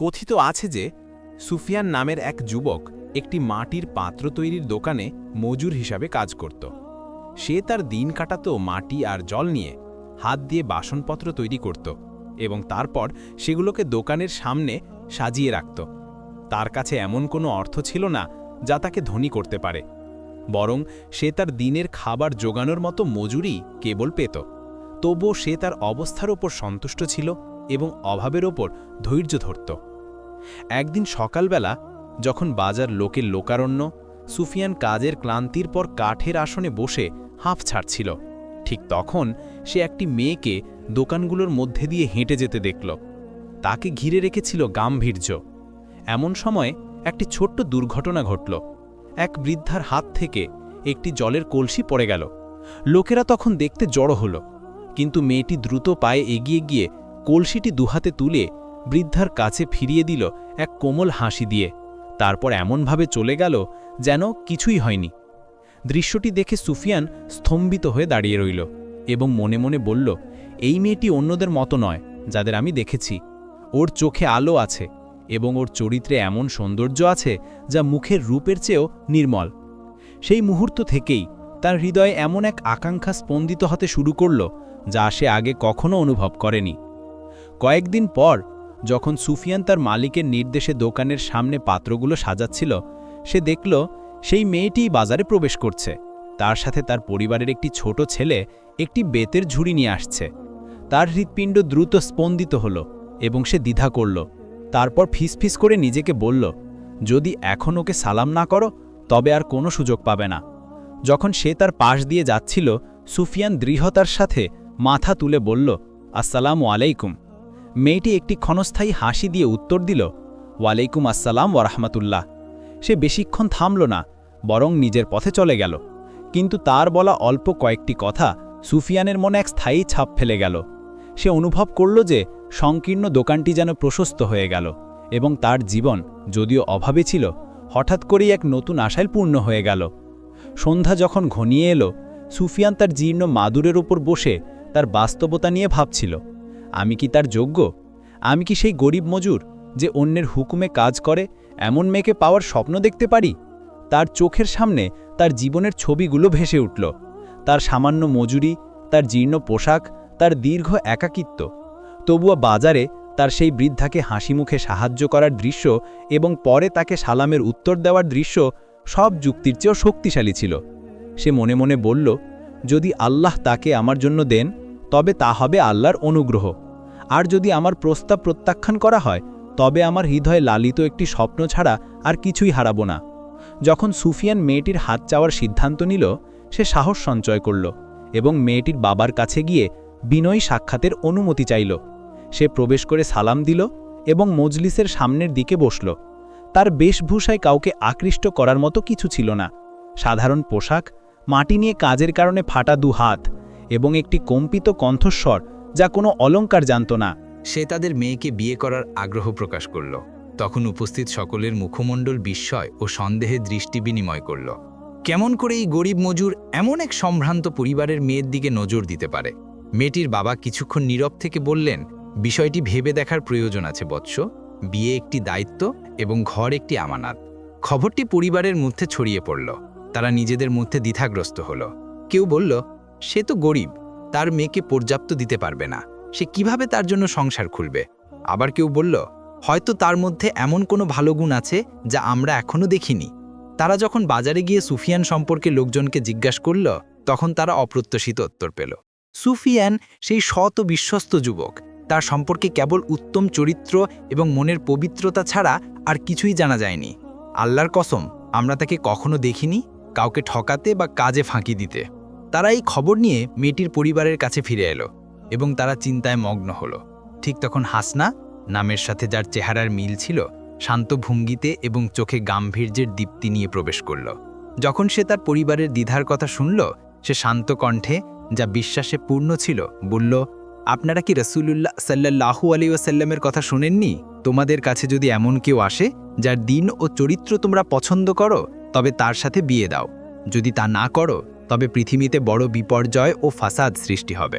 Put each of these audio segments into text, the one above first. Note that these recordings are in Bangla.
কথিত আছে যে সুফিয়ান নামের এক যুবক একটি মাটির পাত্র তৈরির দোকানে মজুর হিসাবে কাজ করত। সে তার দিন কাটাত মাটি আর জল নিয়ে হাত দিয়ে বাসনপত্র তৈরি করত এবং তারপর সেগুলোকে দোকানের সামনে সাজিয়ে রাখত। তার কাছে এমন কোনো অর্থ ছিল না যা তাকে ধনী করতে পারে। বরং সে তার দিনের খাবার জোগানোর মতো মজুরি কেবল পেত। তবুও সে তার অবস্থার ওপর সন্তুষ্ট ছিল এবং অভাবের ওপর ধৈর্য ধরত। একদিন সকালবেলা যখন বাজার লোকের লোকারণ্য, সুফিয়ান কাজের ক্লান্তির পর কাঠের আসনে বসে হাঁফ ছাড়ছিল, ঠিক তখন সে একটি মেয়েকে দোকানগুলোর মধ্যে দিয়ে হেঁটে যেতে দেখল। তাকে ঘিরে রেখেছিল গাম্ভীর্য। এমন সময় একটি ছোট্ট দুর্ঘটনা ঘটল। এক বৃদ্ধার হাত থেকে একটি জলের কলসি পড়ে গেল। লোকেরা তখন দেখতে জড়ো হল, কিন্তু মেয়েটি দ্রুত পায়ে এগিয়ে গিয়ে কলসিটি দুহাতে তুলে বৃদ্ধার কাছে ফিরিয়ে দিল এক কোমল হাসি দিয়ে। তারপর এমনভাবে চলে গেল যেন কিছুই হয়নি। দৃশ্যটি দেখে সুফিয়ান স্তম্ভিত হয়ে দাঁড়িয়ে রইল এবং মনে মনে বলল, এই মেয়েটি অন্যদের মতো নয়, যাদের আমি দেখেছি। ওর চোখে আলো আছে এবং ওর চরিত্রে এমন সৌন্দর্য আছে যা মুখের রূপের চেয়েও নির্মল। সেই মুহূর্ত থেকেই তার হৃদয়ে এমন এক আকাঙ্ক্ষা স্পন্দিত হতে শুরু করল যা সে আগে কখনো অনুভব করেনি। কয়েকদিন পর যখন সুফিয়ান তার মালিকের নির্দেশে দোকানের সামনে পাত্রগুলো সাজাচ্ছিল, সে দেখল সেই মেয়েটিই বাজারে প্রবেশ করছে। তার সাথে তার পরিবারের একটি ছোট ছেলে একটি বেতের ঝুড়ি নিয়ে আসছে। তার হৃৎপিণ্ড দ্রুত স্পন্দিত হল এবং সে দ্বিধা করল। তারপর ফিসফিস করে নিজেকে বলল, যদি এখন ওকে সালাম না করো, তবে আর কোনো সুযোগ পাবে না। যখন সে তার পাশ দিয়ে যাচ্ছিল, সুফিয়ান দৃঢ়তার সাথে মাথা তুলে বলল, আসসালামু আলাইকুম। মেয়েটি একটি ক্ষণস্থায়ী হাসি দিয়ে উত্তর দিল, ওয়ালাইকুম আসসালাম ওরহমতুল্লাহ সে বেশিক্ষণ থামল না, বরং নিজের পথে চলে গেল। কিন্তু তার বলা অল্প কয়েকটি কথা সুফিয়ানের মনে এক স্থায়ী ছাপ ফেলে গেল। সে অনুভব করল যে সংকীর্ণ দোকানটি যেন প্রশস্ত হয়ে গেল এবং তার জীবন যদিও অভাবে ছিল, হঠাৎ করেই এক নতুন আশায় পূর্ণ হয়ে গেল। সন্ধ্যা যখন ঘনিয়ে এলো, সুফিয়ান তার জীর্ণ মাদুরের উপর বসে তার বাস্তবতা নিয়ে ভাবছিল। আমি কি তার যোগ্য? আমি কি সেই গরিব মজুর যে অন্যের হুকুমে কাজ করে, এমন মেয়েকে পাওয়ার স্বপ্ন দেখতে পারি? তার চোখের সামনে তার জীবনের ছবিগুলো ভেসে উঠল। তার সামান্য মজুরি, তার জীর্ণ পোশাক, তার দীর্ঘ একাকিত্ব। তবুও বাজারে তার সেই বৃদ্ধাকে হাসি মুখে সাহায্য করার দৃশ্য এবং পরে তাকে সালামের উত্তর দেওয়ার দৃশ্য সব যুক্তির চেয়েও শক্তিশালী ছিল। সে মনে মনে বলল, যদি আল্লাহ তাকে আমার জন্য দেন তবে তা হবে আল্লাহর অনুগ্রহ। আর যদি আমার প্রস্তাব প্রত্যাখ্যান করা হয়, তবে আমার হৃদয়ে লালিত একটি স্বপ্ন ছাড়া আর কিছুই হারাবো না। যখন সুফিয়ান মেয়েটির হাত চাওয়ার সিদ্ধান্ত নিল, সে সাহস সঞ্চয় করল এবং মেয়েটির বাবার কাছে গিয়ে বিনয়ী সাক্ষাতের অনুমতি চাইল। সে প্রবেশ করে সালাম দিল এবং মজলিসের সামনের দিকে বসল। তার বেশভূষায় কাউকে আকৃষ্ট করার মতো কিছু ছিল না। সাধারণ পোশাক, মাটি নিয়ে কাজের কারণে ফাটা দু হাত এবং একটি কম্পিত কণ্ঠস্বর যা কোনো অলঙ্কার জানত না। সে তাদের মেয়েকে বিয়ে করার আগ্রহ প্রকাশ করল। তখন উপস্থিত সকলের মুখমণ্ডল বিস্ময় ও সন্দেহে দৃষ্টি বিনিময় করল। কেমন করে এই গরিব মজুর এমন এক সম্ভ্রান্ত পরিবারের মেয়ের দিকে নজর দিতে পারে? মেয়েটির বাবা কিছুক্ষণ নীরব থেকে বললেন, বিষয়টি ভেবে দেখার প্রয়োজন আছে বৎস। বিয়ে একটি দায়িত্ব এবং ঘর একটি আমানাত। খবরটি পরিবারের মধ্যে ছড়িয়ে পড়ল। তারা নিজেদের মধ্যে দ্বিধাগ্রস্ত হল। কেউ বলল সে তো গরিব, তার মেয়েকে পর্যাপ্ত দিতে পারবে না। সে কীভাবে তার জন্য সংসার খুলবে? আবার কেউ বলল, হয়তো তার মধ্যে এমন কোনো ভালো গুণ আছে যা আমরা এখনও দেখিনি। তারা যখন বাজারে গিয়ে সুফিয়ান সম্পর্কে লোকজনকে জিজ্ঞাসা করল, তখন তারা অপ্রত্যাশিত উত্তর পেল, সুফিয়ান সেই শত বিশ্বস্ত যুবক। তার সম্পর্কে কেবল উত্তম চরিত্র এবং মনের পবিত্রতা ছাড়া আর কিছুই জানা যায়নি। আল্লাহর কসম, আমরা তাকে কখনো দেখিনি কাউকে ঠকাতে বা কাজে ফাঁকি দিতে। তারা এই খবর নিয়ে মেয়েটির পরিবারের কাছে ফিরে এলো এবং তারা চিন্তায় মগ্ন হলো। ঠিক তখন হাসনা, নামের সাথে যার চেহারার মিল ছিল, শান্ত ভঙ্গিতে এবং চোখে গাম্ভীর্যের দীপ্তি নিয়ে প্রবেশ করল। যখন সে তার পরিবারের দ্বিধার কথা শুনল, সে শান্ত কণ্ঠে, যা বিশ্বাসে পূর্ণ ছিল, বলল, আপনারা কি রসুলুল্লাহ সাল্লাহু আলী ওসাল্লামের কথা শোনেননি? তোমাদের কাছে যদি এমন কেউ আসে, যার দিন ও চরিত্র তোমরা পছন্দ করো, তবে তার সাথে বিয়ে দাও। যদি তা না করো তবে পৃথিবীতে বড় বিপর্যয় ও ফাসাদ সৃষ্টি হবে।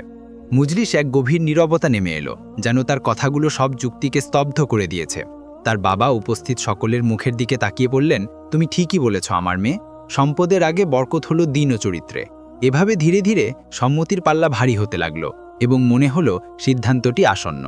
মুজলিস এক গভীর নীরবতা নেমে এলো, যেন তার কথাগুলো সব যুক্তিকে স্তব্ধ করে দিয়েছে। তার বাবা উপস্থিত সকলের মুখের দিকে তাকিয়ে বললেন, তুমি ঠিকই বলেছ আমার মেয়ে। সম্পদের আগে বরকত হলো দিন ও চরিত্রে। এভাবে ধীরে ধীরে সম্মতির পাল্লা ভারী হতে লাগল এবং মনে হলো সিদ্ধান্তটি আসন্ন।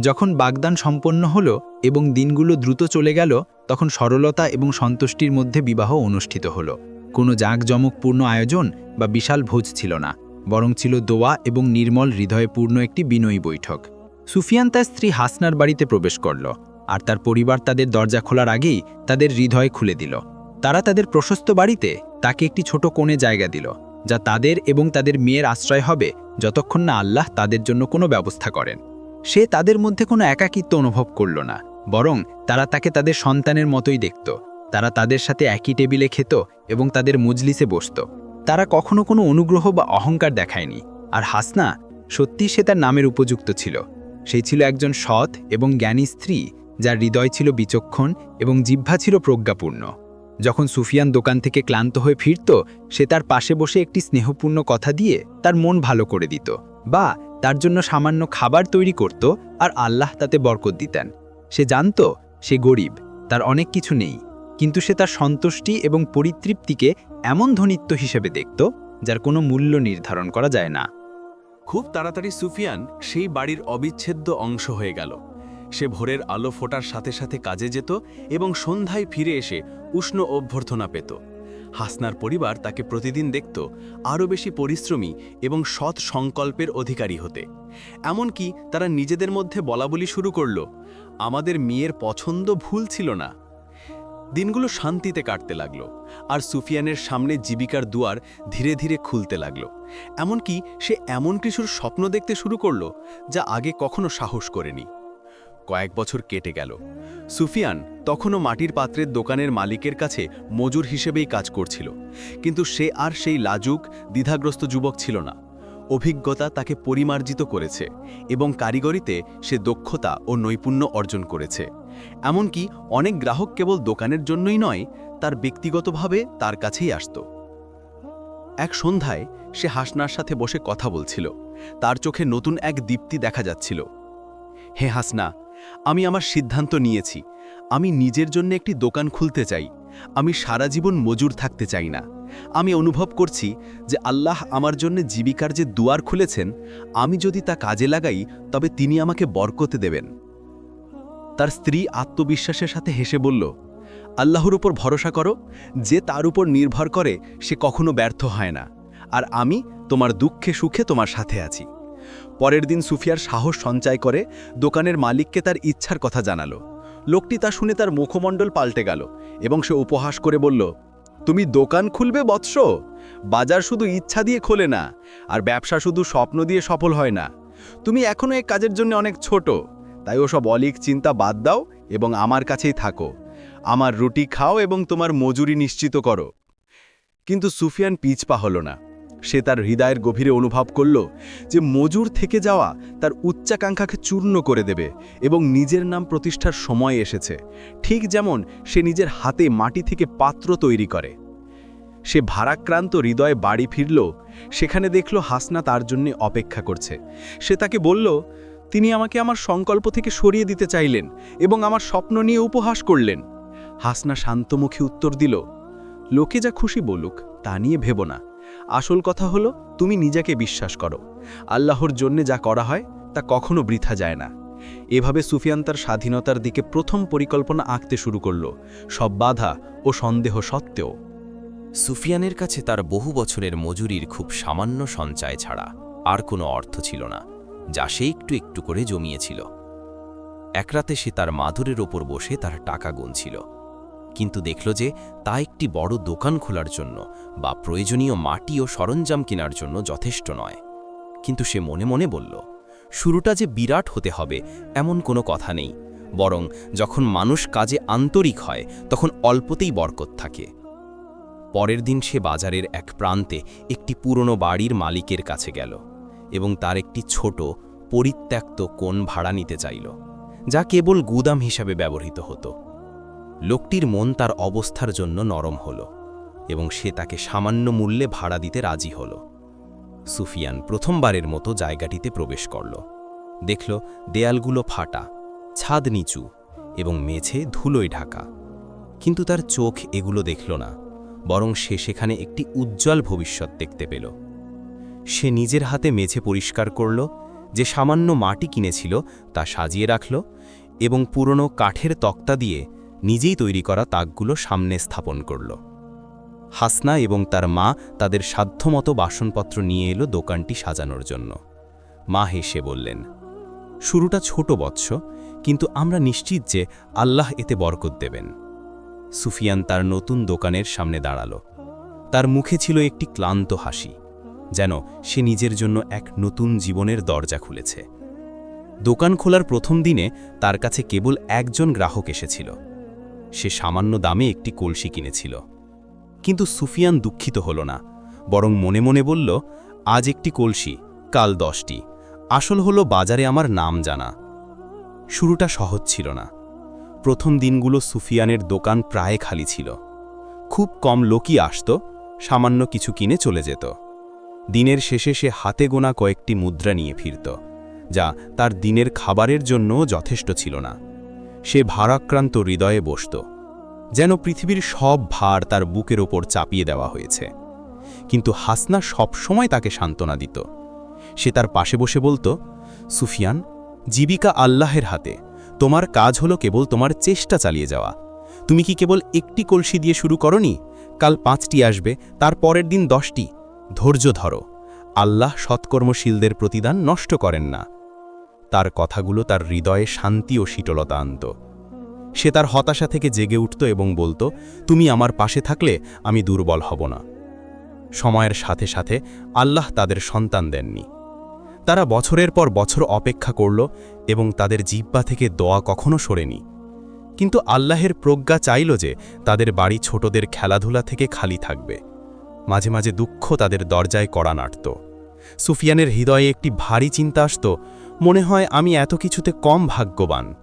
যখন বাগদান সম্পন্ন হলো এবং দিনগুলো দ্রুত চলে গেল, তখন সরলতা এবং সন্তুষ্টির মধ্যে বিবাহ অনুষ্ঠিত হলো। কোনো জাঁকজমকপূর্ণ আয়োজন বা বিশাল ভোজ ছিল না, বরং ছিল দোয়া এবং নির্মল হৃদয়পূর্ণ একটি বিনয়ী বৈঠক। সুফিয়ান তার স্ত্রী হাসনার বাড়িতে প্রবেশ করল, আর তার পরিবার তাদের দরজা খোলার আগেই তাদের হৃদয় খুলে দিল। তারা তাদের প্রশস্ত বাড়িতে তাকে একটি ছোট কোণে জায়গা দিল, যা তাদের এবং তাদের মেয়ের আশ্রয় হবে যতক্ষণ না আল্লাহ তাদের জন্য কোনো ব্যবস্থা করেন। সে তাদের মধ্যে কোনো একাকিত্ব অনুভব করল না, বরং তারা তাকে তাদের সন্তানের মতোই দেখত। তারা তাদের সাথে একই টেবিলে খেত এবং তাদের মজলিসে বসত। তারা কখনো কোনো অনুগ্রহ বা অহংকার দেখায়নি। আর হাসনা সত্যি সে তার নামের উপযুক্ত ছিল। সেই ছিল একজন সৎ এবং জ্ঞানী স্ত্রী, যার হৃদয় ছিল বিচক্ষণ এবং জিহ্বা ছিল প্রজ্ঞাপূর্ণ। যখন সুফিয়ান দোকান থেকে ক্লান্ত হয়ে ফিরত, সে তার পাশে বসে একটি স্নেহপূর্ণ কথা দিয়ে তার মন ভালো করে দিত বা তার জন্য সামান্য খাবার তৈরি করত আর আল্লাহ তাতে বরকত দিতেন। সে জানত সে গরিব, তার অনেক কিছু নেই। কিন্তু সে তার সন্তুষ্টি এবং পরিতৃপ্তিকে এমন ধনিত্ব হিসেবে দেখত, যার কোনো মূল্য নির্ধারণ করা যায় না। খুব তাড়াতাড়ি সুফিয়ান সেই বাড়ির অবিচ্ছেদ্য অংশ হয়ে গেল। সে ভোরের আলো ফোটার সাথে সাথে কাজে যেত এবং সন্ধ্যায় ফিরে এসে উষ্ণ অভ্যর্থনা পেত। হাসনার পরিবার তাকে প্রতিদিন দেখত আরও বেশি পরিশ্রমী এবং সৎ সংকল্পের অধিকারী হতে। এমনকি তারা নিজেদের মধ্যে বলাবলি শুরু করল, আমাদের মেয়ের পছন্দ ভুল ছিল না। দিনগুলো শান্তিতে কাটতে লাগল, আর সুফিয়ানের সামনে জীবিকার দুয়ার ধীরে ধীরে খুলতে লাগল। এমনকি সে এমন কিছুর স্বপ্ন দেখতে শুরু করল, যা আগে কখনো সাহস করেনি। কয়েক বছর কেটে গেল। সুফিয়ান তখনও মাটির পাত্রের দোকানের মালিকের কাছে মজুর হিসেবেই কাজ করছিল। কিন্তু সে আর সেই লাজুক, দ্বিধাগ্রস্ত যুবক ছিল না। অভিজ্ঞতা তাকে পরিমার্জিত করেছে এবং কারিগরিতে সে দক্ষতা ও নৈপুণ্য অর্জন করেছে। এমনকি অনেক গ্রাহক কেবল দোকানের জন্যই নয়, তার ব্যক্তিগতভাবে তার কাছেই আসত। এক সন্ধ্যায় সে হাসনার সাথে বসে কথা বলছিল। তার চোখে নতুন এক দীপ্তি দেখা যাচ্ছিল। হে হাসনা, আমি আমার সিদ্ধান্ত নিয়েছি। আমি নিজের জন্য একটি দোকান খুলতে চাই। আমি সারা জীবন মজুর থাকতে চাই না। আমি অনুভব করছি যে আল্লাহ আমার জন্য জীবিকার যে দুয়ার খুলেছেন, আমি যদি তা কাজে লাগাই, তবে তিনি আমাকে বরকতে দেবেন। তার স্ত্রী আত্মবিশ্বাসের সাথে হেসে বলল, আল্লাহর উপর ভরসা করো, যে তার উপর নির্ভর করে, সে কখনো ব্যর্থ হয় না। আর আমি তোমার দুঃখে সুখে তোমার সাথে আছি। পরের দিন সুফিয়ার সাহস সঞ্চয় করে দোকানের মালিককে তার ইচ্ছার কথা জানালো। লোকটি তা শুনে তার মুখমণ্ডল পাল্টে গেল এবং সে উপহাস করে বলল, তুমি দোকান খুলবে বৎস? বাজার শুধু ইচ্ছা দিয়ে খোলে না, আর ব্যবসা শুধু স্বপ্ন দিয়ে সফল হয় না। তুমি এখনও এই কাজের জন্য অনেক ছোট। তাই ওসব অলিক চিন্তা বাদ দাও এবং আমার কাছেই থাকো। আমার রুটি খাও এবং তোমার মজুরি নিশ্চিত করো। কিন্তু সুফিয়ান পিছপা হল না। সে তার হৃদয়ের গভীরে অনুভব করল যে মজুর থেকে যাওয়া তার উচ্চাকাঙ্ক্ষাকে চূর্ণ করে দেবে এবং নিজের নাম প্রতিষ্ঠার সময় এসেছে। ঠিক যেমন সে নিজের হাতে মাটি থেকে পাত্র তৈরি করে। সে ভারাক্রান্ত হৃদয়ে বাড়ি ফিরল, সেখানে দেখল হাসনা তার জন্য অপেক্ষা করছে। সে তাকে বলল তিনি আমাকে আমার সংকল্প থেকে সরিয়ে দিতে চাইলেন এবং আমার স্বপ্ন নিয়ে উপহাস করলেন। হাসনা শান্তমুখী উত্তর দিল, লোকে যা খুশি বলুক, তা নিয়ে ভেব না। আসল কথা হলো, তুমি নিজেকে বিশ্বাস করো। আল্লাহর জন্যে যা করা হয়, তা কখনো বৃথা যায় না। এভাবে সুফিয়ান তার স্বাধীনতার দিকে প্রথম পরিকল্পনা আঁকতে শুরু করল, সব বাধা ও সন্দেহ সত্ত্বেও। সুফিয়ানের কাছে তার বহু বছরের মজুরির খুব সামান্য সঞ্চয় ছাড়া আর কোনো অর্থ ছিল না। যা সে একটু একটু করে জমিয়েছিল। এক রাতে সে তার মাধুরের ওপর বসে তার টাকা গুনছিল। কিন্তু দেখল যে তা একটি বড় দোকান খোলার জন্য বা প্রয়োজনীয় মাটি ও সরঞ্জাম কেনার জন্য যথেষ্ট নয়। কিন্তু সে মনে মনে বলল, শুরুটা যে বিরাট হতে হবে এমন কোনো কথা নেই। বরং যখন মানুষ কাজে আন্তরিক হয়, তখন অল্পতেই বরকত থাকে। পরের দিন সে বাজারের এক প্রান্তে একটি পুরনো বাড়ির মালিকের কাছে গেল। এবং তার একটি ছোট, পরিত্যক্ত কোণ ভাড়া নিতে চাইল, যা কেবল গুদাম হিসাবে ব্যবহৃত হতো। লোকটির মন তার অবস্থার জন্য নরম হল এবং সে তাকে সামান্য মূল্যে ভাড়া দিতে রাজি হল। সুফিয়ান প্রথমবারের মতো জায়গাটিতে প্রবেশ করল। দেখল দেয়ালগুলো ফাটা, ছাদ নিচু এবং মেঝে ধুলোয় ঢাকা। কিন্তু তার চোখ এগুলো দেখল না, বরং সে সেখানে একটি উজ্জ্বল ভবিষ্যৎ দেখতে পেল। সে নিজের হাতে মেঝে পরিষ্কার করল, যে সামান্য মাটি কিনেছিল তা সাজিয়ে রাখল এবং পুরনো কাঠের তক্তা দিয়ে নিজেই তৈরি করা তাকগুলো সামনে স্থাপন করল। হাসনা এবং তার মা তাদের সাধ্যমতো বাসনপত্র নিয়ে এলো দোকানটি সাজানোর জন্য। মা হেসে বললেন, শুরুটা ছোট বৎস, কিন্তু আমরা নিশ্চিত যে আল্লাহ এতে বরকত দেবেন। সুফিয়ান তার নতুন দোকানের সামনে দাঁড়াল। তার মুখে ছিল একটি ক্লান্ত হাসি। যেন সে নিজের জন্য এক নতুন জীবনের দরজা খুলেছে। দোকান খোলার প্রথম দিনে তার কাছে কেবল একজন গ্রাহক এসেছিল। সে সামান্য দামে একটি কলসি কিনেছিল। কিন্তু সুফিয়ান দুঃখিত হল না, বরং মনে মনে বলল, আজ একটি কলসি, কাল দশটি। আসল হলো বাজারে আমার নাম জানা। শুরুটা সহজ ছিল না। প্রথম দিনগুলো সুফিয়ানের দোকান প্রায় খালি ছিল। খুব কম লোকই আসত, সামান্য কিছু কিনে চলে যেত। দিনের শেষে সে হাতে গোনা কয়েকটি মুদ্রা নিয়ে ফিরত, যা তার দিনের খাবারের জন্যও যথেষ্ট ছিল না। সে ভারাক্রান্ত হৃদয়ে বসত, যেন পৃথিবীর সব ভার তার বুকের ওপর চাপিয়ে দেওয়া হয়েছে। কিন্তু হাসনা সবসময় তাকে সান্ত্বনা দিত। সে তার পাশে বসে বলতো, সুফিয়ান, জীবিকা আল্লাহের হাতে। তোমার কাজ হলো কেবল তোমার চেষ্টা চালিয়ে যাওয়া। তুমি কি কেবল একটি কলসি দিয়ে শুরু করনি? কাল পাঁচটি আসবে তার পরের দিন দশটি। ধৈর্য ধরো। আল্লাহ সৎকর্মশীলদের প্রতিদান নষ্ট করেন না। তার কথাগুলো তার হৃদয়ে শান্তি ও শীতলতা আনত। সে তার হতাশা থেকে জেগে উঠত এবং বলতো, তুমি আমার পাশে থাকলে আমি দুর্বল হব না। সময়ের সাথে সাথে আল্লাহ তাদের সন্তান দেননি। তারা বছরের পর বছর অপেক্ষা করল এবং তাদের জিব্বা থেকে দোয়া কখনো সরেনি। কিন্তু আল্লাহের প্রজ্ঞা চাইল যে তাদের বাড়ি ছোটদের খেলাধুলা থেকে খালি থাকবে। মাঝে মাঝে দুঃখ তাদের দরজায় কড়া নাড়ত। সুফিয়ানের হৃদয়ে একটি ভারী চিন্তা আসত, মনে হয় আমি এত কিছুতে কম ভাগ্যবান।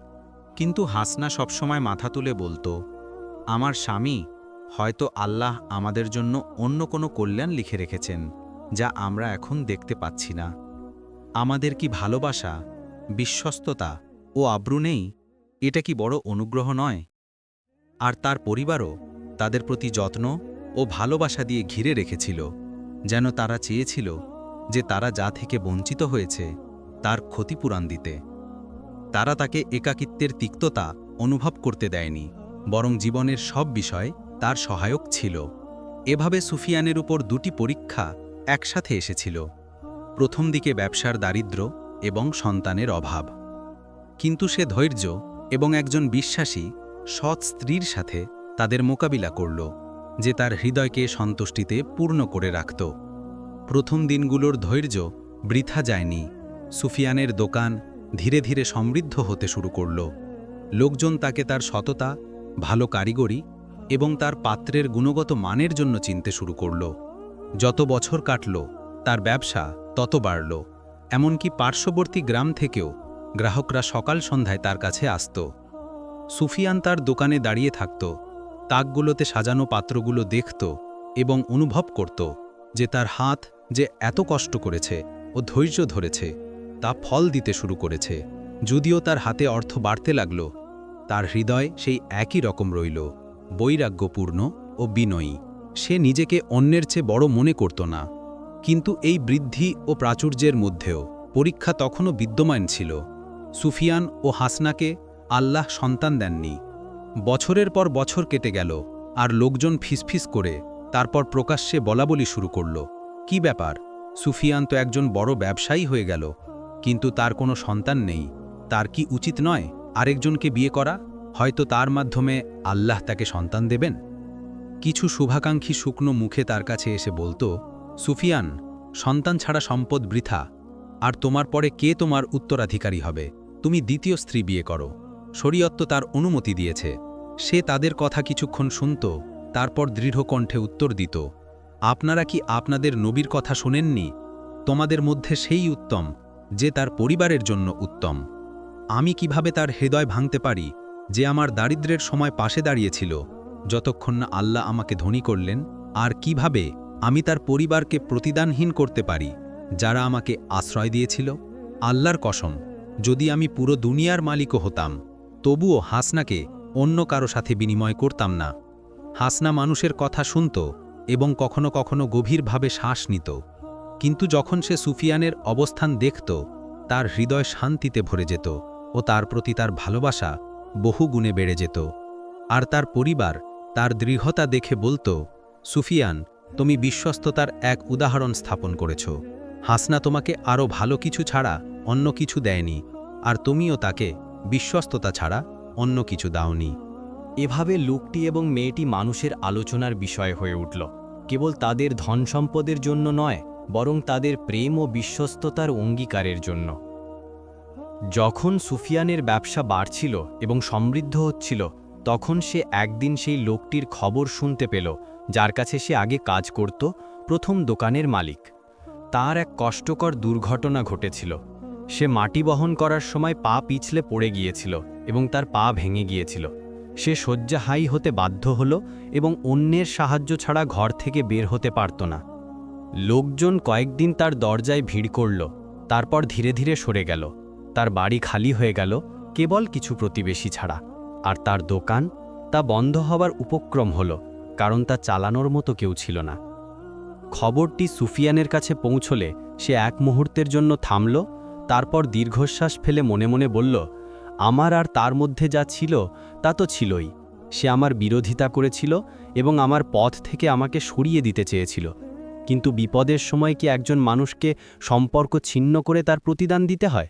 কিন্তু হাসনা সবসময় মাথা তুলে বলতো, আমার স্বামী হয়তো আল্লাহ আমাদের জন্য অন্য কোনো কল্যাণ লিখে রেখেছেন, যা আমরা এখন দেখতে পাচ্ছি না। আমাদের কি ভালোবাসা, বিশ্বস্ততা ও আব্রু নেই? এটা কি বড় অনুগ্রহ নয়? আর তার পরিবারও তাদের প্রতি যত্ন ও ভালোবাসা দিয়ে ঘিরে রেখেছিল, যেন তারা চেয়েছিল যে তারা যা থেকে বঞ্চিত হয়েছে তার ক্ষতিপূরণ দিতে। তারা তাকে একাকিত্বের তিক্ততা অনুভব করতে দেয়নি, বরং জীবনের সব বিষয় তার সহায়ক ছিল। এভাবে সুফিয়ানের উপর দুটি পরীক্ষা একসাথে এসেছিল, প্রথম দিকে ব্যবসার দারিদ্র্য এবং সন্তানের অভাব। কিন্তু সে ধৈর্য এবং একজন বিশ্বাসী, সৎ স্ত্রীর সাথে তাদের মোকাবিলা করল। যে তার হৃদয়কে সন্তুষ্টিতে পূর্ণ করে রাখত। প্রথম দিনগুলোর ধৈর্য বৃথা যায়নি। সুফিয়ানের দোকান ধীরে ধীরে সমৃদ্ধ হতে শুরু করল। লোকজন তাকে তার সততা, ভালো কারিগরি এবং তার পাত্রের গুণগত মানের জন্য চিনতে শুরু করল। যত বছর কাটল, তার ব্যবসা তত বাড়ল। এমনকি পার্শ্ববর্তী গ্রাম থেকেও গ্রাহকরা সকাল সন্ধ্যায় তার কাছে আসত। সুফিয়ান তার দোকানে দাঁড়িয়ে থাকত। তাকগুলোতে সাজানো পাত্রগুলো দেখত এবং অনুভব করত যে তার হাত যে এত কষ্ট করেছে ও ধৈর্য ধরেছে, তা ফল দিতে শুরু করেছে। যদিও তার হাতে অর্থ বাড়তে লাগল, তার হৃদয় সেই একই রকম রইল, বৈরাগ্যপূর্ণ ও বিনয়ী। সে নিজেকে অন্যের চেয়ে বড় মনে করত না। কিন্তু এই বৃদ্ধি ও প্রাচুর্যের মধ্যেও পরীক্ষা তখনও বিদ্যমান ছিল। সুফিয়ান ও হাসনাকে আল্লাহ সন্তান দেননি। বছরের পর বছর কেটে গেল, আর লোকজন ফিসফিস করে, তারপর প্রকাশ্যে বলাবলি শুরু করল। কি ব্যাপার? সুফিয়ান তো একজন বড় ব্যবসায়ী হয়ে গেল, কিন্তু তার কোনো সন্তান নেই। তার কি উচিত নয় আরেকজনকে বিয়ে করা? হয়তো তার মাধ্যমে আল্লাহ তাকে সন্তান দেবেন? কিছু শুভাকাঙ্ক্ষী শুকনো মুখে তার কাছে এসে বলতো, সুফিয়ান, সন্তান ছাড়া সম্পদ বৃথা, আর তোমার পরে কে তোমার উত্তরাধিকারী হবে? তুমি দ্বিতীয় স্ত্রী বিয়ে করো। শরীয়ত্ব তার অনুমতি দিয়েছে। সে তাদের কথা কিছুক্ষণ শুনত, তারপর দৃঢ় কণ্ঠে উত্তর দিত, আপনারা কি আপনাদের নবীর কথা শোনেননি? তোমাদের মধ্যে সেই উত্তম, যে তার পরিবারের জন্য উত্তম। আমি কীভাবে তার হৃদয় ভাঙতে পারি, যে আমার দারিদ্র্যের সময় পাশে দাঁড়িয়েছিল? যতক্ষণ না আল্লাহ আমাকে ধনী করলেন, আর কীভাবে আমি তার পরিবারকে প্রতিদানহীন করতে পারি, যারা আমাকে আশ্রয় দিয়েছিল? আল্লাহর কসম, যদি আমি পুরো দুনিয়ার মালিকও হতাম, তবুও হাসনাকে অন্য কারও সাথে বিনিময় করতাম না। হাসনা মানুষের কথা শুনত এবং কখনো কখনো গভীরভাবে শ্বাস নিত। কিন্তু যখন সে সুফিয়ানের অবস্থান দেখত, তার হৃদয় শান্তিতে ভরে যেত ও তার প্রতি তার ভালোবাসা বহু গুণে বেড়ে যেত। আর তার পরিবার তার দৃঢ়তা দেখে বলতো, সুফিয়ান, তুমি বিশ্বস্ততার এক উদাহরণ স্থাপন করেছ। হাসনা তোমাকে আরও ভালো কিছু ছাড়া অন্য কিছু দেয়নি। আর তুমিও তাকে বিশ্বস্ততা ছাড়া অন্য কিছু দাওনি। এভাবে লোকটি এবং মেয়েটি মানুষের আলোচনার বিষয় হয়ে উঠল। কেবল তাদের ধন সম্পদের জন্য নয়, বরং তাদের প্রেম ও বিশ্বস্ততার অঙ্গীকারের জন্য। যখন সুফিয়ানের ব্যবসা বাড়ছিল এবং সমৃদ্ধ হচ্ছিল, তখন সে একদিন সেই লোকটির খবর শুনতে পেল, যার কাছে সে আগে কাজ করত, প্রথম দোকানের মালিক। তার এক কষ্টকর দুর্ঘটনা ঘটেছিল। সে মাটি বহন করার সময় পা পিছলে পড়ে গিয়েছিল এবং তার পা ভেঙে গিয়েছিল। সে শয্যাহাই হতে বাধ্য হল এবং অন্যের সাহায্য ছাড়া ঘর থেকে বের হতে পারত না। লোকজন কয়েকদিন তার দরজায় ভিড় করল, তারপর ধীরে ধীরে সরে গেল। তার বাড়ি খালি হয়ে গেল, কেবল কিছু প্রতিবেশী ছাড়া। আর তার দোকান, তা বন্ধ হবার উপক্রম হল, কারণ তা চালানোর মতো কেউ ছিল না। খবরটি সুফিয়ানের কাছে পৌঁছলে সে এক মুহূর্তের জন্য থামল তারপর দীর্ঘশ্বাস ফেলে মনে মনে বলল, আমার আর তার মধ্যে যা ছিল, তা তো ছিলই। সে আমার বিরোধিতা করেছিল এবং আমার পথ থেকে আমাকে সরিয়ে দিতে চেয়েছিল। কিন্তু বিপদের সময় কি একজন মানুষকে সম্পর্ক ছিন্ন করে তার প্রতিদান দিতে হয়?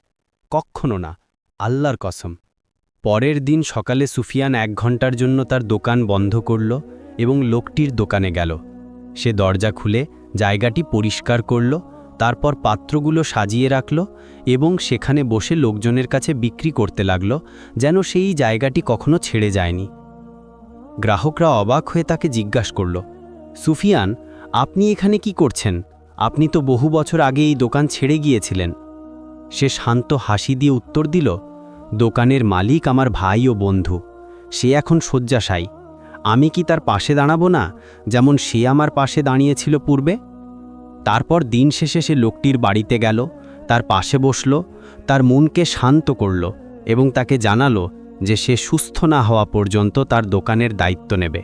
কক্ষণো না। আল্লাহর কসম। পরের দিন সকালে সুফিয়ান এক ঘণ্টার জন্য তার দোকান বন্ধ করল এবং লোকটির দোকানে গেল। সে দরজা খুলে জায়গাটি পরিষ্কার করল, তারপর পাত্রগুলো সাজিয়ে রাখল এবং সেখানে বসে লোকজনের কাছে বিক্রি করতে লাগল, যেন সেই জায়গাটি কখনো ছেড়ে যায়নি। গ্রাহকরা অবাক হয়ে তাকে জিজ্ঞাসা করল, সুফিয়ান, আপনি এখানে কি করছেন? আপনি তো বহু বছর আগে এই দোকান ছেড়ে গিয়েছিলেন। সে শান্ত হাসি দিয়ে উত্তর দিল, দোকানের মালিক আমার ভাই ও বন্ধু। সে এখন শয্যাশায়ী। আমি কি তার পাশে দাঁড়াবো না, যেমন সে আমার পাশে দাঁড়িয়েছিল পূর্বে? তারপর দিন শেষে সে লোকটির বাড়িতে গেল তার পাশে বসল, তার মনকে শান্ত করল এবং তাকে জানালো যে সে সুস্থ না হওয়া পর্যন্ত তার দোকানের দায়িত্ব নেবে।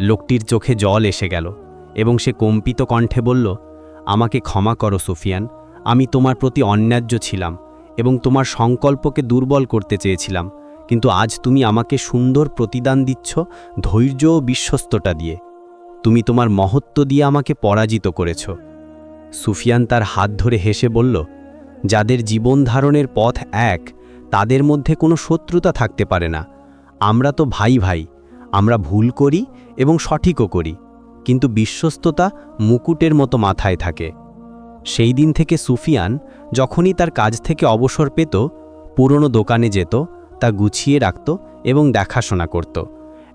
লোকটির চোখে জল এসে গেল এবং সে কম্পিত কণ্ঠে বলল, আমাকে ক্ষমা করো সুফিয়ান, আমি তোমার প্রতি অন্যায্য ছিলাম এবং তোমার সংকল্পকে দুর্বল করতে চেয়েছিলাম, কিন্তু আজ তুমি আমাকে সুন্দর প্রতিদান দিচ্ছ ধৈর্য ও বিশ্বস্ততা দিয়ে। তুমি তোমার মহত্ব দিয়ে আমাকে পরাজিত করেছ। সুফিয়ান তার হাত ধরে হেসে বলল, যাদের জীবন ধারণের পথ এক, তাদের মধ্যে কোনো শত্রুতা থাকতে পারে না। আমরা তো ভাই ভাই, আমরা ভুল করি এবং সঠিকও করি, কিন্তু বিশ্বস্ততা মুকুটের মতো মাথায় থাকে। সেই দিন থেকে সুফিয়ান যখনই তার কাজ থেকে অবসর পেত, পুরনো দোকানে যেত, তা গুছিয়ে রাখত এবং দেখাশোনা করত।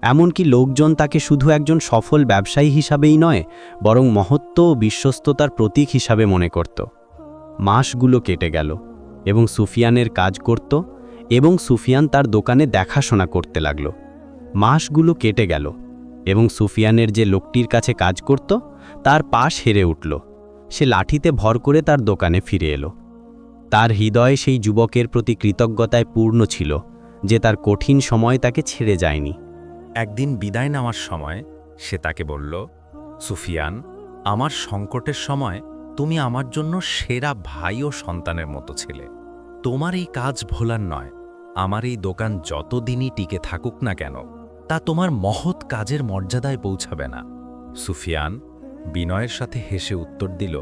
এমনকি লোকজন তাকে শুধু একজন সফল ব্যবসায়ী হিসাবেই নয়, বরং মহত্ব ও বিশ্বস্ততার প্রতীক হিসাবে মনে করত। মাসগুলো কেটে গেল এবং সুফিয়ানের কাজ করত এবং সুফিয়ান তার দোকানে দেখাশোনা করতে লাগল। মাসগুলো কেটে গেল এবং সুফিয়ানের যে লোকটির কাছে কাজ করত, তার পাশ হেরে উঠল। সে লাঠিতে ভর করে তার দোকানে ফিরে এলো। তার হৃদয় সেই যুবকের প্রতি কৃতজ্ঞতায় পূর্ণ ছিল যে তার কঠিন সময় তাকে ছেড়ে যায়নি। একদিন বিদায় নেওয়ার সময় সে তাকে বলল, সুফিয়ান, আমার সংকটের সময় তুমি আমার জন্য সেরা ভাই ও সন্তানের মতো ছিলে। তোমার এই কাজ ভোলার নয়। আমার এই দোকান যতদিনই টিকে থাকুক না কেন, তা তোমার মহৎ কাজের মর্যাদায় পৌঁছাবে না। সুফিয়ান বিনয়ের সাথে হেসে উত্তর দিল,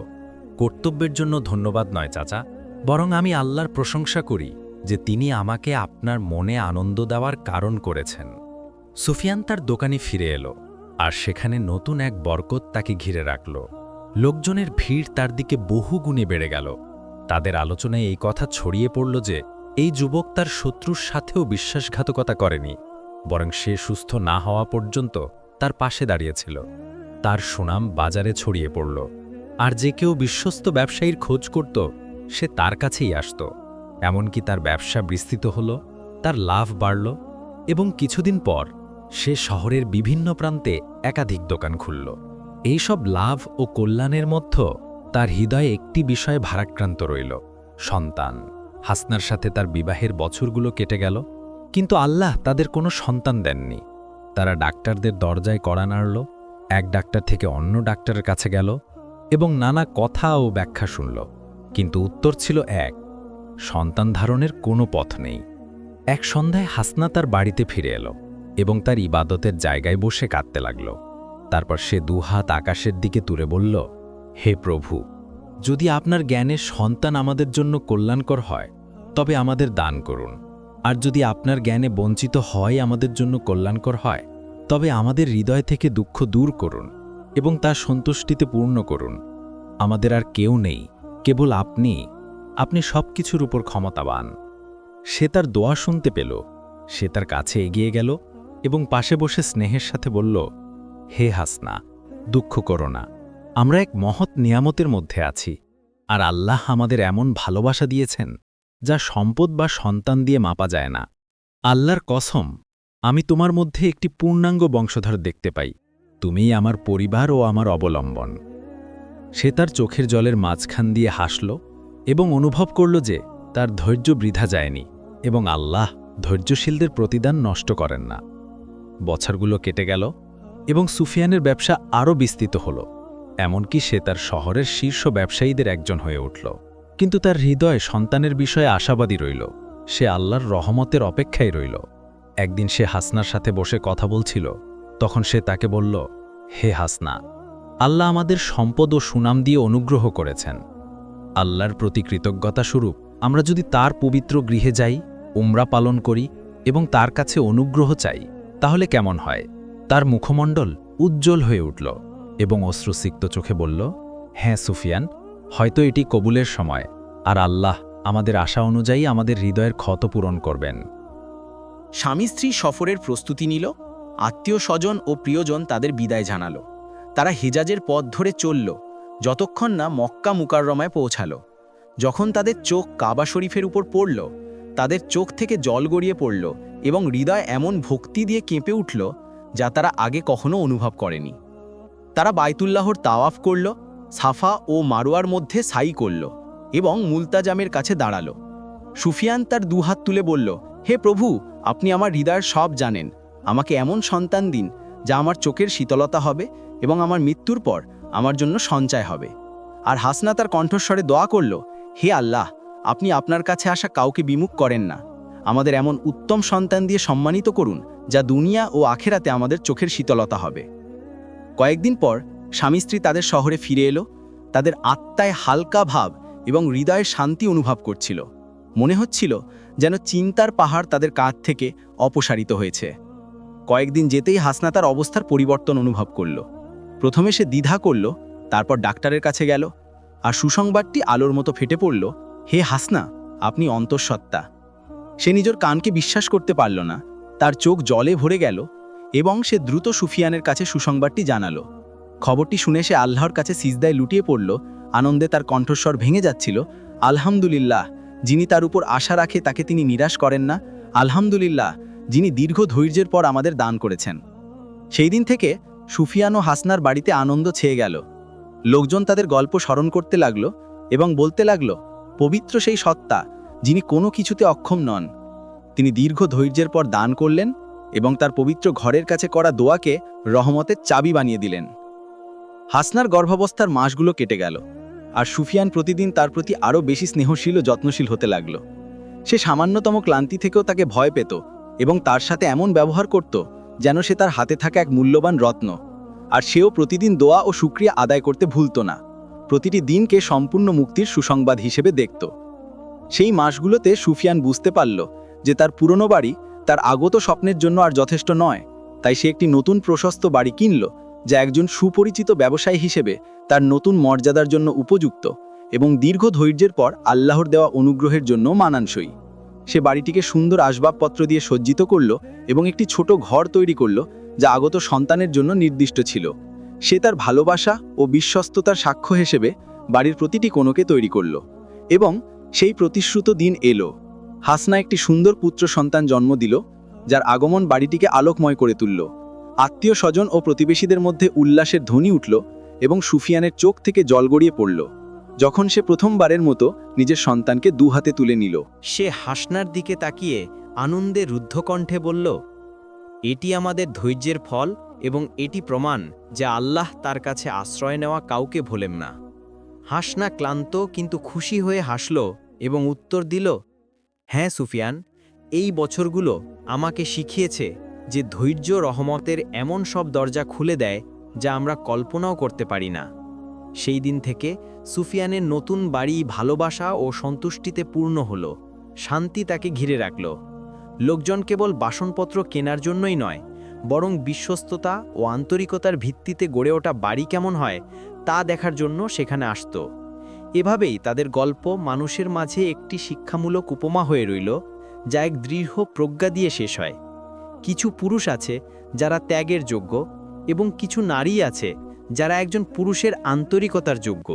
কর্তব্যের জন্য ধন্যবাদ নয় চাচা, বরং আমি আল্লাহর প্রশংসা করি যে তিনি আমাকে আপনার মনে আনন্দ দেওয়ার কারণ করেছেন। সুফিয়ান তার দোকানে ফিরে এলো আর সেখানে নতুন এক বরকত তাকে ঘিরে রাখল। লোকজনের ভিড় তার দিকে বহু গুণে বেড়ে গেল। তাদের আলোচনায় এই কথা ছড়িয়ে পড়ল যে, এই যুবক তার শত্রুর সাথেও বিশ্বাসঘাতকতা করেনি, বরং সে সুস্থ না হওয়া পর্যন্ত তার পাশে দাঁড়িয়েছিল। তার সুনাম বাজারে ছড়িয়ে পড়ল। আর যে কেউ বিশ্বস্ত ব্যবসায়ীর খোঁজ করত, সে তার কাছেই আসত। এমনকি তার ব্যবসা বিস্তৃত হল, তার লাভ বাড়ল এবং কিছুদিন পর সে শহরের বিভিন্ন প্রান্তে একাধিক দোকান খুলল। এইসব লাভ ও কল্যাণের মধ্যে তার হৃদয়ে একটি বিষয়ে ভারাক্রান্ত রইল, সন্তান। হাসনার সাথে তার বিবাহের বছরগুলো কেটে গেল, কিন্তু আল্লাহ তাদের কোনো সন্তান দেননি। তারা ডাক্তারদের দরজায় কড়া নাড়ল, এক ডাক্তার থেকে অন্য ডাক্তারের কাছে গেল এবং নানা কথা ও ব্যাখ্যা শুনল, কিন্তু উত্তর ছিল এক, সন্তান ধারণের কোনো পথ নেই। এক সন্ধ্যায় হাসনা তার বাড়িতে ফিরে এলো। এবং তার ইবাদতের জায়গায় বসে কাঁদতে লাগল। তারপর সে দুহাত আকাশের দিকে তুলে বলল, হে প্রভু, যদি আপনার জ্ঞানের সন্তান আমাদের জন্য কল্যাণকর হয়, তবে আমাদের দান করুন। আর যদি আপনার জ্ঞানে বঞ্চিত হয় আমাদের জন্য কল্যাণকর হয়, তবে আমাদের হৃদয় থেকে দুঃখ দূর করুন এবং তার সন্তুষ্টিতে পূর্ণ করুন। আমাদের আর কেউ নেই, কেবল আপনি। আপনি সব কিছুর উপর ক্ষমতাবান। সে তার দোয়া শুনতে পেল। সে তার কাছে এগিয়ে গেল এবং পাশে বসে স্নেহের সাথে বলল, হে হাসনা, দুঃখ করো না। আমরা এক মহৎ নিয়ামতের মধ্যে আছি। আর আল্লাহ আমাদের এমন ভালোবাসা দিয়েছেন, যা সম্পদ বা সন্তান দিয়ে মাপা যায় না। আল্লাহর কসম, আমি তোমার মধ্যে একটি পূর্ণাঙ্গ বংশধর দেখতে পাই। তুমিই আমার পরিবার ও আমার অবলম্বন। সে তার চোখের জলের মাঝখান দিয়ে হাসল এবং অনুভব করল যে তার ধৈর্য বৃথা যায়নি এবং আল্লাহ ধৈর্যশীলদের প্রতিদান নষ্ট করেন না। বছরগুলো কেটে গেল এবং সুফিয়ানের ব্যবসা আরও বিস্তৃত হল, এমনকি সে তার শহরের শীর্ষ ব্যবসায়ীদের একজন হয়ে উঠল। কিন্তু তার হৃদয় সন্তানের বিষয়ে আশাবাদী রইল, সে আল্লাহর রহমতের অপেক্ষায় রইল। একদিন সে হাসনার সাথে বসে কথা বলছিল, তখন সে তাকে বলল, হে হাসনা, আল্লাহ আমাদের সম্পদ ও সুনাম দিয়ে অনুগ্রহ করেছেন। আল্লাহর প্রতি কৃতজ্ঞতা স্বরূপ আমরা যদি তার পবিত্র গৃহে যাই, উমরা পালন করি এবং তার কাছে অনুগ্রহ চাই তাহলে কেমন হয়? তার মুখমণ্ডল উজ্জ্বল হয়ে উঠল এবং অশ্রুসিক্ত চোখে বলল হ্যাঁ সুফিয়ান, হয়তো এটি কবুলের সময় আর আল্লাহ আমাদের আশা অনুযায়ী আমাদের হৃদয়ের ক্ষত পূরণ করবেন। স্বামী স্ত্রী সফরের প্রস্তুতি নিল, আত্মীয় স্বজন ও প্রিয়জন তাদের বিদায় জানালো। তারা হেজাজের পথ ধরে চলল, যতক্ষণ না মক্কা মুকাররমায় পৌঁছালো। যখন তাদের চোখ কাবা শরীফের উপর পড়ল, তাদের চোখ থেকে জল গড়িয়ে পড়ল এবং হৃদয় এমন ভক্তি দিয়ে কেঁপে উঠল যা তারা আগে কখনো অনুভব করেনি। তারা বাইতুল্লাহর তাওয়াফ করল, সাফা ও মারোয়ার মধ্যে সাই করল এবং মুলতাজামের কাছে দাঁড়াল। সুফিয়ান তার দুহাত তুলে বলল, হে প্রভু, আপনি আমার হৃদয়ের সব জানেন। আমাকে এমন সন্তান দিন যা আমার চোখের শীতলতা হবে এবং আমার মৃত্যুর পর আমার জন্য সঞ্চয় হবে। আর হাসনা তার কণ্ঠস্বরে দোয়া করল, হে আল্লাহ, আপনি আপনার কাছে আসা কাউকে বিমুখ করেন না। আমাদের এমন উত্তম সন্তান দিয়ে সম্মানিত করুন, যা দুনিয়া ও আখেরাতে আমাদের চোখের শীতলতা হবে। কয়েকদিন পর স্বামী স্ত্রী তাদের শহরে ফিরে এলো, তাদের আত্মায় হালকা ভাব এবং হৃদয়ে শান্তি অনুভব করছিল। মনে হচ্ছিল যেন চিন্তার পাহাড় তাদের কাঁধ থেকে অপসারিত হয়েছে। কয়েকদিন যেতেই হাসনা তার অবস্থার পরিবর্তন অনুভব করল। প্রথমে সে দ্বিধা করল, তারপর ডাক্তারের কাছে গেল, আর সুসংবাদটি আলোর মতো ফেটে পড়ল, হে হাসনা, আপনি অন্তঃসত্ত্বা। সে নিজের কানকে বিশ্বাস করতে পারল না। তার চোখ জলে ভরে গেল এবং সে দ্রুত সুফিয়ানের কাছে সুসংবাদটি জানালো। খবরটি শুনে সে আল্লাহর কাছে সিজদায় লুটিয়ে পড়ল। আনন্দে তার কণ্ঠস্বর ভেঙে যাচ্ছিল। আলহামদুলিল্লাহ, যিনি তার উপর আশা রাখে তাকে তিনি নিরাশ করেন না। আলহামদুলিল্লাহ, যিনি দীর্ঘ ধৈর্যের পর আমাদের দান করেছেন। সেই দিন থেকে সুফিয়ান ও হাসনার বাড়িতে আনন্দ ছেয়ে গেল। লোকজন তাদের গল্প স্মরণ করতে লাগল এবং বলতে লাগল, পবিত্র সেই সত্তা যিনি কোনো কিছুতে অক্ষম নন। তিনি দীর্ঘ ধৈর্যের পর দান করলেন এবং তার পবিত্র ঘরের কাছে করা দোয়াকে রহমতের চাবি বানিয়ে দিলেন। হাসনার গর্ভাবস্থার মাসগুলো কেটে গেল, আর সুফিয়ান প্রতিদিন তার প্রতি আরও বেশি স্নেহশীল ও যত্নশীল হতে লাগল। সে সামান্যতম ক্লান্তি থেকেও তাকে ভয় পেত এবং তার সাথে এমন ব্যবহার করত যেন সে তার হাতে থাকা এক মূল্যবান রত্ন, আর সেও প্রতিদিন দোয়া ও সুক্রিয়া আদায় করতে ভুলত না। প্রতিটি দিনকে সম্পূর্ণ মুক্তির সুসংবাদ হিসেবে দেখত। সেই মাসগুলোতে সুফিয়ান বুঝতে পারল যে তার পুরনো বাড়ি তার আগত স্বপ্নের জন্য আর যথেষ্ট নয়। তাই সে একটি নতুন প্রশস্ত বাড়ি কিনল, যা একজন সুপরিচিত ব্যবসায়ী হিসেবে তার নতুন মর্যাদার জন্য উপযুক্ত এবং দীর্ঘ ধৈর্যের পর আল্লাহর দেওয়া অনুগ্রহের জন্য মানানসই। সে বাড়িটিকে সুন্দর আসবাবপত্র দিয়ে সজ্জিত করল এবং একটি ছোট ঘর তৈরি করল, যা আগত সন্তানের জন্য নির্দিষ্ট ছিল। সে তার ভালোবাসা ও বিশ্বস্ততার সাক্ষ্য হিসেবে বাড়ির প্রতিটি কোণকে তৈরি করল এবং সেই প্রতিশ্রুত দিন এলো। হাসনা একটি সুন্দর পুত্র সন্তান জন্ম দিল, যার আগমন বাড়িটিকে আলোকময় করে তুলল। আত্মীয় স্বজন ও প্রতিবেশীদের মধ্যে উল্লাসের ধ্বনি উঠল এবং সুফিয়ানের চোখ থেকে জল গড়িয়ে পড়ল। যখন সে প্রথমবারের মতো নিজের সন্তানকে দু হাতে তুলে নিল। সে হাসনার দিকে তাকিয়ে আনন্দে রুদ্ধকণ্ঠে বলল, এটি আমাদের ধৈর্যের ফল এবং এটি প্রমাণ যে আল্লাহ তার কাছে আশ্রয় নেওয়া কাউকে ভোলেন না। হাসনা ক্লান্ত কিন্তু খুশি হয়ে হাসল এবং উত্তর দিল হ্যাঁ সুফিয়ান, এই বছরগুলো আমাকে শিখিয়েছে যে ধৈর্য রহমতের এমন সব দরজা খুলে দেয় যা আমরা কল্পনাও করতে পারি না। সেই দিন থেকে সুফিয়ানের নতুন বাড়ি ভালোবাসা ও সন্তুষ্টিতে পূর্ণ হল, শান্তি তাকে ঘিরে রাখল। লোকজন কেবল বাসনপত্র কেনার জন্যই নয়, বরং বিশ্বস্ততা ও আন্তরিকতার ভিত্তিতে গড়ে ওঠা বাড়ি কেমন হয় তা দেখার জন্য সেখানে আসত। এভাবেই তাদের গল্প মানুষের মাঝে একটি শিক্ষামূলক উপমা হয়ে রইল, যা এক দৃঢ় প্রজ্ঞা দিয়ে শেষ হয়। কিছু পুরুষ আছে যারা ত্যাগের যোগ্য এবং কিছু নারী আছে যারা একজন পুরুষের আন্তরিকতার যোগ্য।